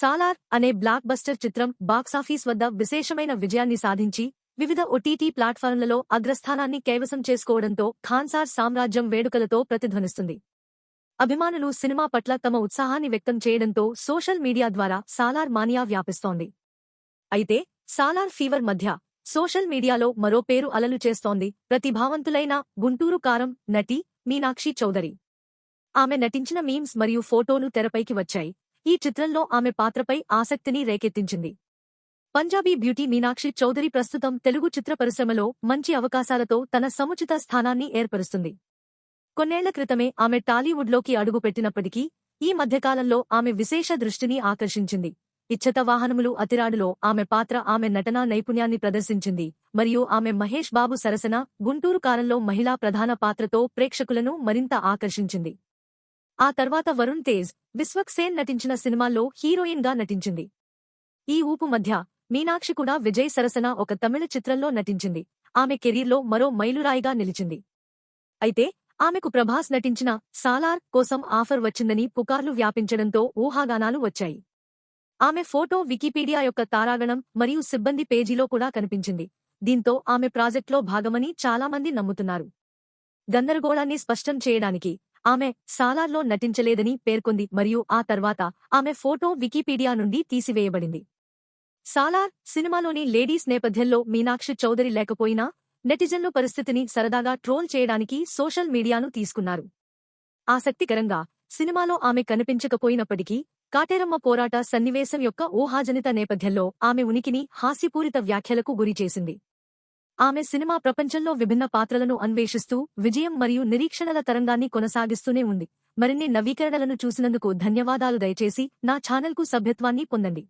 సాలార్ అనే block buster చిత్రం box office వద్ద విశేషమైన విజయాన్ని సాధించి వివిధ ఒటీటీ ప్లాట్ఫారంలలో అగ్రస్థానాన్ని కైవసం చేసుకోవడంతో ఖాన్సార్ సామ్రాజ్యం వేడుకలతో ప్రతిధ్వనిస్తుంది. అభిమానులు సినిమా పట్ల తమ ఉత్సాహాన్ని వ్యక్తం చేయడంతో సోషల్ మీడియా ద్వారా సాలార్ మానియా వ్యాపిస్తోంది. అయితే సాలార్ ఫీవర్ మధ్య సోషల్ మీడియాలో మరో పేరు అలలు చేస్తోంది ప్రతిభావంతులైన గుంటూరు కారం నటి మీనాక్షి చౌదరి. ఆమె నటించిన మీమ్స్ మరియు ఫోటోలు తెరపైకి వచ్చాయి. ఈ చిత్రంలో ఆమె పాత్రపై ఆసక్తిని రేకెత్తించింది. పంజాబీ బ్యూటీ మీనాక్షి చౌదరి ప్రస్తుతం తెలుగు చిత్ర పరిశ్రమలో మంచి అవకాశాలతో తన సముచిత స్థానాన్ని ఏర్పరుస్తుంది. కొన్నేళ్ళ క్రితమే ఆమె టాలీవుడ్లోకి అడుగుపెట్టినప్పటికీ ఈ మధ్యకాలంలో ఆమె విశేష దృష్టిని ఆకర్షించింది. ఇచ్చత వాహనములు అతిరాడులో ఆమె పాత్ర ఆమె నటనా నైపుణ్యాన్ని ప్రదర్శించింది. మరియు ఆమె మహేష్ బాబు సరసన గుంటూరు కాలంలో మహిళా ప్రధాన పాత్రతో ప్రేక్షకులను మరింత ఆకర్షించింది. ఆ తర్వాత వరుణ్ తేజ్ విశ్వక్ సేన్ నటించిన సినిమాల్లో హీరోయిన్గా నటించింది. ఈ ఊపు మధ్య మీనాక్షి కూడా విజయ్ సరసన ఒక తమిళ చిత్రంలో నటించింది. ఆమె కెరీర్లో మరో మైలురాయిగా నిలిచింది. అయితే ఆమెకు ప్రభాస్ నటించిన సాలార్ కోసం ఆఫర్ వచ్చిందని పుకార్లు వ్యాపించడంతో ఊహాగానాలు వచ్చాయి. ఆమె ఫోటో వికీపీడియా యొక్క తారాగణం మరియు సిబ్బంది పేజీలో కూడా కనిపించింది. దీంతో ఆమె ప్రాజెక్ట్లో భాగమని చాలామంది నమ్ముతున్నారు. గందరగోళాన్ని స్పష్టం చేయడానికి ఆమె సాలార్లో నటించలేదని పేర్కొంది మరియు ఆ తర్వాత ఆమె ఫోటో వికీపీడియా నుండి తీసివేయబడింది. సాలార్ సినిమాలోని లేడీస్ నేపథ్యంలో మీనాక్షి చౌదరి లేకపోయినా నెటిజన్లు పరిస్థితిని సరదాగా ట్రోల్ చేయడానికి సోషల్ మీడియాను తీసుకున్నారు. ఆసక్తికరంగా సినిమాలో ఆమె కనిపించకపోయినప్పటికీ కాటేరమ్మ పోరాట సన్నివేశం యొక్క ఊహాజనిత నేపథ్యంలో ఆమె ఉనికిని హాస్యపూరిత వ్యాఖ్యలకు గురిచేసింది. ఆమె సినిమా ప్రపంచంలో విభిన్న పాత్రలను అన్వేషిస్తూ విజయం మరియు నిరీక్షణల తరంగాన్ని కొనసాగిస్తూనే ఉంది. మరిన్ని నవీకరణలను చూసినందుకు ధన్యవాదాలు దయచేసి నా ఛానల్కు సభ్యత్వాన్ని పొందండి.